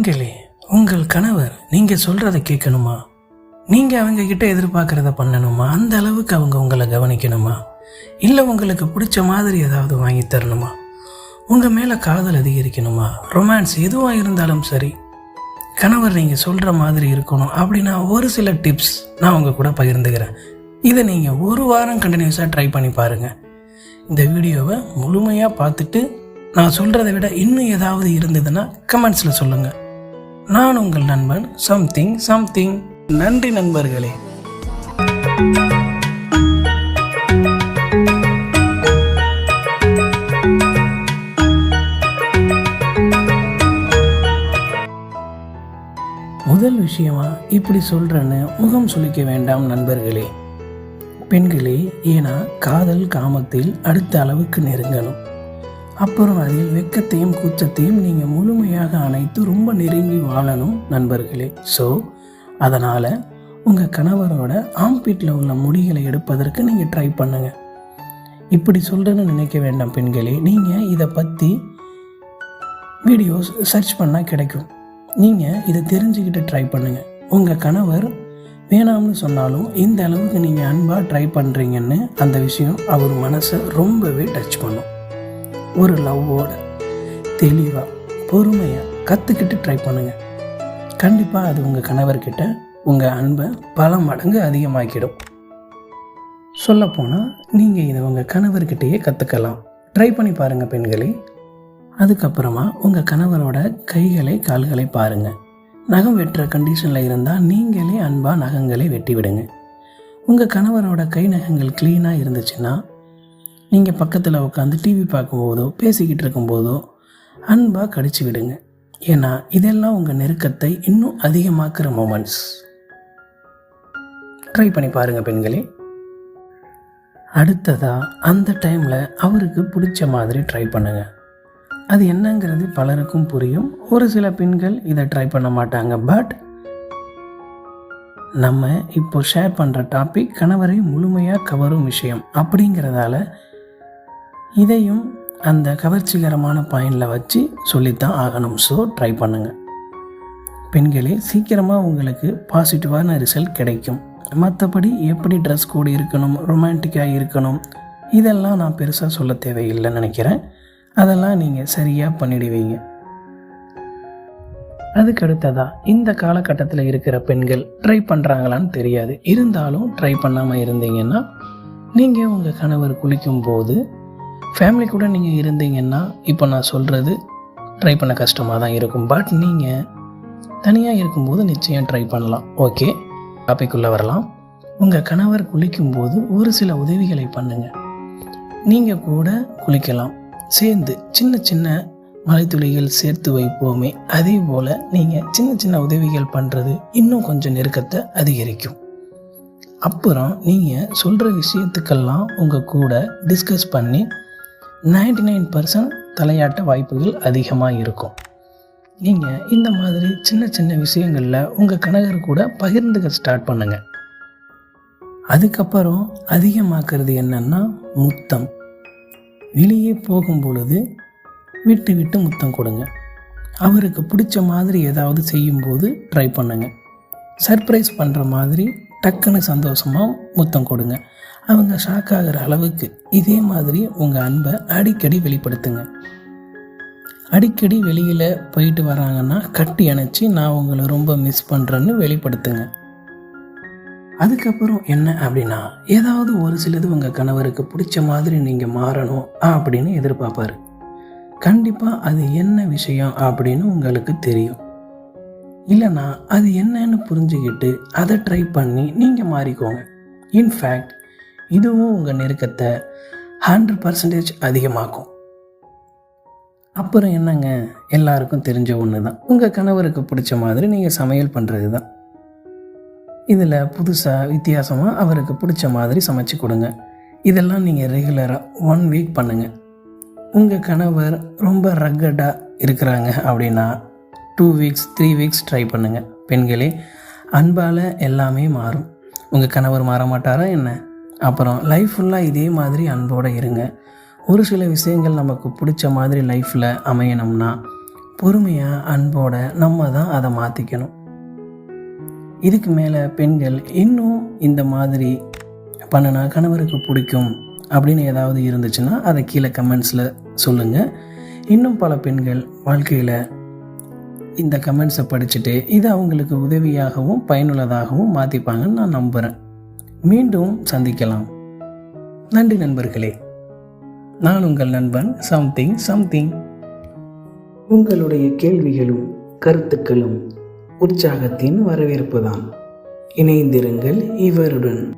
ஆண்களே உங்கள் கணவர் நீங்கள் சொல்கிறத கேட்கணுமா? நீங்கள் அவங்க கிட்ட எதிர்பார்க்குறத பண்ணணுமா? அந்த அளவுக்கு அவங்க உங்களை கவனிக்கணுமா? இல்லை உங்களுக்கு பிடிச்ச மாதிரி ஏதாவது வாங்கி தரணுமா? உங்கள் மேலே காதல் அதிகரிக்கணுமா? ரொமான்ஸ் எதுவாக இருந்தாலும் சரி கணவர் நீங்கள் சொல்கிற மாதிரி இருக்கணும் அப்படின்னா ஒரு சில டிப்ஸ் நான் உங்கள் கூட பகிர்ந்துக்கிறேன். இதை நீங்கள் ஒரு வாரம் கண்டினியூஸாக ட்ரை பண்ணி பாருங்கள் இந்த வீடியோவை முழுமையாக பார்த்துட்டு நான் சொல்கிறத விட இன்னும் ஏதாவது இருந்ததுன்னா கமெண்ட்ஸில் சொல்லுங்கள் நான் உங்கள் நண்பன் சம்திங் சம்திங். நன்றி நண்பர்களே. முதல் விஷயமா இப்படி சொல்கிறேன்னு முகம் சுளிக்க வேண்டாம் நண்பர்களே. பெண்களே ஏன்னா காதல் காமத்தில் அடுத்த அளவுக்கு நெருங்கணும். அப்புறம் அதில் வெக்கத்தையும் கூச்சத்தையும் நீங்கள் முழுமையாக அணைத்து ரொம்ப நெருங்கி வாழணும் நண்பர்களே. ஸோ அதனால் உங்கள் கணவரோட ஆம்பீட்டில் உள்ள முடிகளை எடுப்பதற்கு நீங்கள் ட்ரை பண்ணுங்கள் இப்படி சொல்கிறேன்னு நினைக்க வேண்டாம் பெண்களே. நீங்கள் இதை பற்றி வீடியோஸ் சர்ச் பண்ணால் கிடைக்கும். நீங்கள் இதை தெரிஞ்சுக்கிட்டு ட்ரை பண்ணுங்கள் உங்கள் கணவர் வேணாம்னு சொன்னாலும் இந்த அளவுக்கு நீங்கள் அன்பாக ட்ரை பண்ணுறீங்கன்னு அந்த விஷயம் அவர் மனசை ரொம்பவே டச் பண்ணும். ஒரு லவ்வோட தெளிவாக பொறுமையாக கற்றுக்கிட்டு ட்ரை பண்ணுங்கள் கண்டிப்பாக அது உங்கள் கணவர்கிட்ட உங்கள் அன்பை பல மடங்கு அதிகமாக்கிடும். சொல்லப்போனால் நீங்கள் இதை உங்கள் கணவர்கிட்டயே கற்றுக்கலாம் ட்ரை பண்ணி பாருங்கள் பெண்களே. அதுக்கப்புறமா உங்கள் கணவரோட கைகளை கால்களை பாருங்கள் நகம் வெட்டுற கண்டிஷனில் இருந்தால் நீங்களே அன்பாக நகங்களை வெட்டி விடுங்க உங்கள் கணவரோட கை நகங்கள் க்ளீனாக இருந்துச்சுன்னா நீங்கள் பக்கத்தில் உட்காந்து டிவி பார்க்கும்போதோ பேசிக்கிட்டு இருக்கும்போதோ அன்பாக கடிச்சு விடுங்க. ஏன்னா இதெல்லாம் உங்கள் நெருக்கத்தை இன்னும் அதிகமாக்குற மூமெண்ட்ஸ் ட்ரை பண்ணி பாருங்கள் பெண்களே. அடுத்ததாக அந்த டைமில் அவருக்கு பிடிச்ச மாதிரி ட்ரை பண்ணுங்கள் அது என்னங்கிறது பலருக்கும் புரியும். ஒரு சில பெண்கள் இதை ட்ரை பண்ண மாட்டாங்க பட் நம்ம இப்போ ஷேர் பண்ணுற டாபிக் கணவரை முழுமையாக கவரும் விஷயம். அப்படிங்கிறதால இதையும் அந்த கவர்ச்சிகரமான பாயிண்டில் வச்சு சொல்லித்தான் ஆகணும். ஸோ ட்ரை பண்ணுங்கள் பெண்களே சீக்கிரமாக உங்களுக்கு பாசிட்டிவான ரிசல்ட் கிடைக்கும். மற்றபடி எப்படி ட்ரெஸ் கோடு இருக்கணும் ரொமான்டிக்காக இருக்கணும் இதெல்லாம் நான் பெருசாக சொல்ல தேவையில்லைன்னு நினைக்கிறேன். அதெல்லாம் நீங்கள் சரியாக பண்ணிடுவீங்க. அதுக்கு அடுத்ததாக இந்த காலகட்டத்தில் இருக்கிற பெண்கள் ட்ரை பண்ணுறாங்களான்னு தெரியாது. இருந்தாலும் ட்ரை பண்ணாமல் இருந்தீங்கன்னா நீங்கள் உங்கள் கணவர் குளிக்கும் போது ஃபேமிலி கூட நீங்கள் இருந்தீங்கன்னா இப்போ நான் சொல்கிறது ட்ரை பண்ண கஷ்டமாக தான் இருக்கும். பட் நீங்கள் தனியாக இருக்கும்போது நிச்சயம் ட்ரை பண்ணலாம். ஓகே டாபிக்குள்ளே வரலாம். உங்கள் கணவர் குளிக்கும்போது ஒரு சில உதவிகளை பண்ணுங்கள் நீங்கள் கூட குளிக்கலாம். சேர்ந்து சின்ன சின்ன மலைத்துளிகள் சேர்த்து வைப்போமே. அதே போல் நீங்கள் சின்ன சின்ன உதவிகள் பண்ணுறது இன்னும் கொஞ்சம் நெருக்கத்தை அதிகரிக்கும். அப்புறம் நீங்கள் சொல்கிற விஷயத்துக்கெல்லாம் உங்கள் கூட டிஸ்கஸ் பண்ணி நைன்டி நைன் பர்சன்ட் தலையாட்ட வாய்ப்புகள் அதிகமாக இருக்கும் நீங்கள் இந்த மாதிரி சின்ன சின்ன விஷயங்களில் உங்கள் கணவர் கூட பகிர்ந்துக்க ஸ்டார்ட் பண்ணுங்கள் அதுக்கப்புறம் அதிகமாக்குறது என்னன்னா முத்தம். வெளியே போகும் பொழுது விட்டு விட்டு முத்தம் கொடுங்க. அவருக்கு பிடிச்ச மாதிரி ஏதாவது செய்யும்போது ட்ரை பண்ணுங்கள் சர்ப்ரைஸ் பண்ணுற மாதிரி டக்குன்னு சந்தோஷமாக முத்தம் கொடுங்க. அவங்க ஷாக் ஆகிற அளவுக்கு இதே மாதிரி உங்கள் அன்பை அடிக்கடி வெளிப்படுத்துங்க. அடிக்கடி வெளியில் போயிட்டு வராங்கன்னா கட்டி அணைச்சி நான் உங்களை ரொம்ப மிஸ் பண்ணுறேன்னு வெளிப்படுத்துங்க. அதுக்கப்புறம் என்ன அப்படின்னா ஏதாவது ஒரு சிலது உங்கள் கணவருக்கு பிடிச்ச மாதிரி நீங்கள் மாறணும் அப்படின்னு எதிர்பார்ப்பாரு. கண்டிப்பாக அது என்ன விஷயம் அப்படின்னு உங்களுக்கு தெரியும். இல்லைனா அது என்னன்னு புரிஞ்சுக்கிட்டு அதை ட்ரை பண்ணி நீங்கள் மாறிக்கோங்க. இன்ஃபேக்ட் இதுவும் உங்கள் நெருக்கத்தை ஹண்ட்ரட் பர்சன்டேஜ் அதிகமாக்கும். அப்புறம் என்னங்க? எல்லாருக்கும் தெரிஞ்ச ஒன்று தான் உங்கள் கணவருக்கு பிடிச்ச மாதிரி நீங்கள் சமையல் பண்ணுறது தான் இதில் புதுசாக வித்தியாசமாக அவருக்கு பிடிச்ச மாதிரி சமைச்சு கொடுங்க. இதெல்லாம் நீங்கள் ரெகுலராக ஒன் வீக் பண்ணுங்கள் உங்கள் கணவர் ரொம்ப ரக்கடாக இருக்கிறாங்க அப்படின்னா two weeks three weeks try பண்ணுங்கள் பெண்களே அன்பால் எல்லாமே மாறும். உங்கள் கணவர் மாற மாட்டாரா என்ன? அப்புறம் லைஃப் ஃபுல்லாக இதே மாதிரி அன்போடு இருங்க. ஒரு சில விஷயங்கள் நமக்கு பிடிச்ச மாதிரி லைஃப்பில் அமையணும்னா பொறுமையாக அன்போட நம்ம தான் அதை மாற்றிக்கணும் இதுக்கு மேலே பெண்கள் இன்னும் இந்த மாதிரி பண்ணினா கணவருக்கு பிடிக்கும் அப்படின்னு ஏதாவது இருந்துச்சுன்னா அதை கீழே கமெண்ட்ஸில் சொல்லுங்கள் இன்னும் பல பெண்கள் வாழ்க்கையில் இந்த கமெண்ட்ஸை படிச்சுட்டு இது அவங்களுக்கு உதவியாகவும் பயனுள்ளதாகவும் மாற்றிப்பாங்கன்னு நான் நம்புகிறேன் மீண்டும் சந்திக்கலாம். நன்றி நண்பர்களே. நான் உங்கள் நண்பன் சம்திங் சம்திங் உங்களுடைய கேள்விகளும் கருத்துக்களும் உற்சாகத்தின் வரவேற்பு தான் இணைந்திருங்கள் இவருடன்.